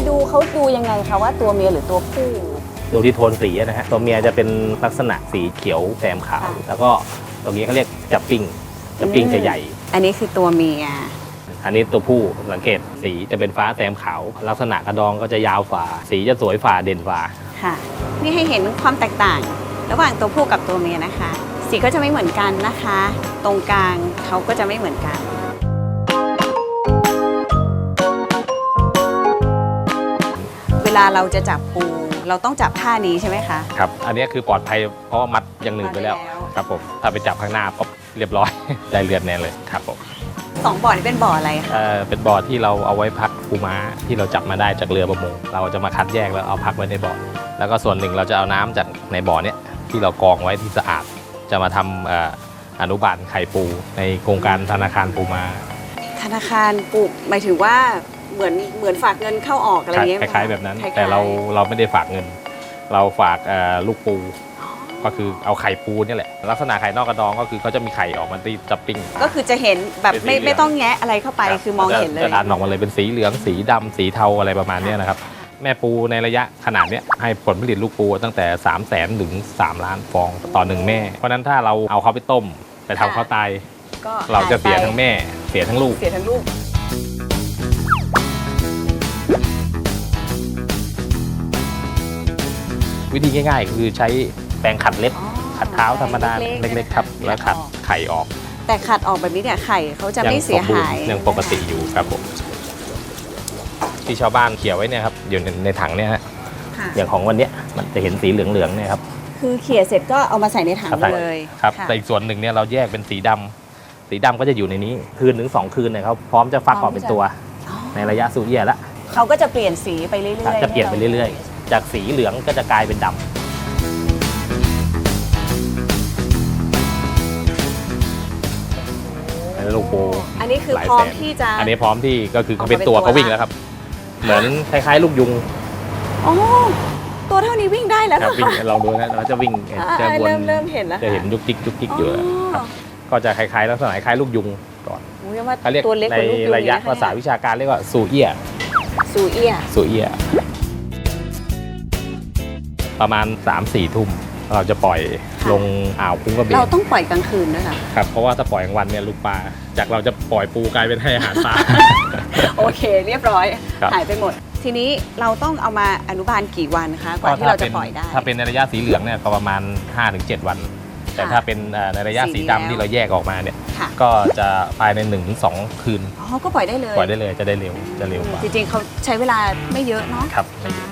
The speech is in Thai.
ลาดูเขาดูยังไงคะว่าตัวเมียหรือตัวผู้ ดูที่โทนสีนะฮะตัวเมียจะเป็นลักษณะสีเขียวแซมขาว ค่ะ แล้วก็ตรงนี้เขาเรียกจับปิ้งจับปิ้งจะใหญ่ อันนี้คือตัวเมีย อันนี้ตัวผู้สังเกตสีจะเป็นฟ้าแซมขาว ลักษณะกระดองก็จะยาวฝ่า สีจะสวยฝ่าเด่นฝ่า ค่ะนี่ให้เห็นความแตกต่าง ระหว่างตัวผู้กับตัวเมียนะคะ สีก็จะไม่เหมือนกันนะคะ ตรงกลางเขาก็จะไม่เหมือนกัน วลาเราจะจับปู เราต้องจับท่านี้ใช่ไหมคะ ครับ อันนี้คือปลอดภัยเพราะว่ามัดอย่างหนึ่งไปแล้ว มัดไว้แล้ว ครับผม ถ้าไปจับข้างหน้าก็เรียบร้อย ได้เลือดแน่เลยครับผมสองบ่อนี้เป็นบ่ออะไรคะเอ่อเป็นบ่อที่เราเอาไว้พักปูม้าที่เราจับมาได้จากเรือประมง เราจะมาคัดแยกแล้วเอาพักไว้ในบ่อ แล้วก็ส่วนหนึ่งเราจะเอาน้ำจากในบ่อเนี้ยที่เรากรองไว้ที่สะอาด จะมาทำเอ่ออนุบาลไข่ปูในโครงการธนาคารปูม้า ธนาคารปลูกหมายถึงว่า เหมือนเหมือนฝากเงินเข้าออกอะไรอย่างเงี้ยคล้ายๆแบบนั้นคล้ายๆแต่เราเราไม่ได้ฝากเงิน เราฝากเอ่อลูกปู ก็คือเอาไข่ปูเนี่ยแหละ ลักษณะไข่นอกกระดองก็คือเขาจะมีไข่ออกมาตีจับปิ้ง ก็คือจะเห็นแบบเป็นสีไม่เหลืองไม่ต้องแงะอะไรเข้าไปรับคือมองเห็นเลยจะดันออกมาเลยเป็นสีเหลืองสีดำสีเทาอะไรประมาณเนี้ยนะครับแม่ปูในระยะขนาดเนี้ยให้ผลผลิตลูกปูตั้งแต่ 3 0 0แสนถึง 3 ล้านฟองต่อหนึ่งแม่ เพราะฉะนั้นถ้าเราเอาเขาไปต้มไปทำเขาตายก็เราจะเสียหไปทั้งแม่ เสียทั้งลูกเสียทั้งลูก วิธีง่ายๆ คือใช้แปรงขัดเล็บอ๋อขัดเท้าธรรมดาเล็กๆเล็กๆครับแล้วขัดออกไข่ออกแต่ขัดออกแบบนี้เนี่ยไข่เขาจะไม่เสียหายงปกติอยู่ครับผมที่ชาวบ้านเขี่ยไว้เนี่ยครับอยู่ในในถังเนี่ยฮะค่ะอย่างของวันเนี้ยมันจะเห็นสีเหลืองๆเนี่ยครับคือเขี่ยเสร็จก็เอามาใส่ในถังครับเลยครับะแต่อีกส่วนหนึ่งเนี่ยเราแยกเป็นสีดำสีดำก็จะอยู่ในนี้คืนถึงสองคืนเนี่ยเขาพร้อมจะฟักออกเป็นตัวอ๋อในระยะสูเอียแล้วเขาก็จะเปลี่ยนสีไปเรื่อยๆจะเปลี่ยนไปเรื่อยๆ จากสีเหลืองก็จะกลายเป็นดำอันนี้ลูกโปอันนี้คือหลายพร้อมแสนที่จะ อันนี้พร้อมที่ก็คือเขาเป็นออกมาเป็นตัวตัวเขาวิ่งละแล้วครับ เหมือนคล้ายๆ ลูกยุงอ๋อ ตัวเท่านี้วิ่งได้แล้วเหครรับอวิ่งคะลองดูนะเราจะวิ่งอ่าจะวนเริ่มเริ่มเห็นแล้วจะเห็นค่ยุกจิกยุกจิกอยู่อ๋อครับก็จะคล้ายๆลักษณะคล้ายลูกยุงก่อนโอ้ยว่าเขาเรียกตัวเล็กในกว่าลูกยูงระยะนคภาษาวิชาการเรียกว่าสูเอีย สูเอีย สูเอีย ประมาณ 3-4ทุ่มเราจะปล่อยลงอ่าวคุ้งกระเบเรานต้องปล่อยกลางคืนด้วยค่ะครับเพราะว่าถ้าปล่อยกลางวันเนี่ยลูกปลาจากเราจะปล่อยปูกลายเป็นให้อาหารปลาโอเค เรียบร้อยครับหายไปหมด ทีนี้เราต้องเอามาอนุบาลกี่วันคะกว่าที่เราจะปล่อยได้ ถ้าเป็นในระยะสีเหลืองเนี่ยก็ประมาณ 5-7 วัน แต่ค่ะถ้าเป็นเอ่อในระยะสีสีแล้วดำที่เราแยกออกมาเนี่ยค่ะก็จะภายใน1-2คืนอ๋อก็ปล่อยได้เลยปล่อยได้เลยจะได้เร็วจะเร็วกว่าจริงๆเขาใช้เวลาไม่เยอะเนาะครับอ่า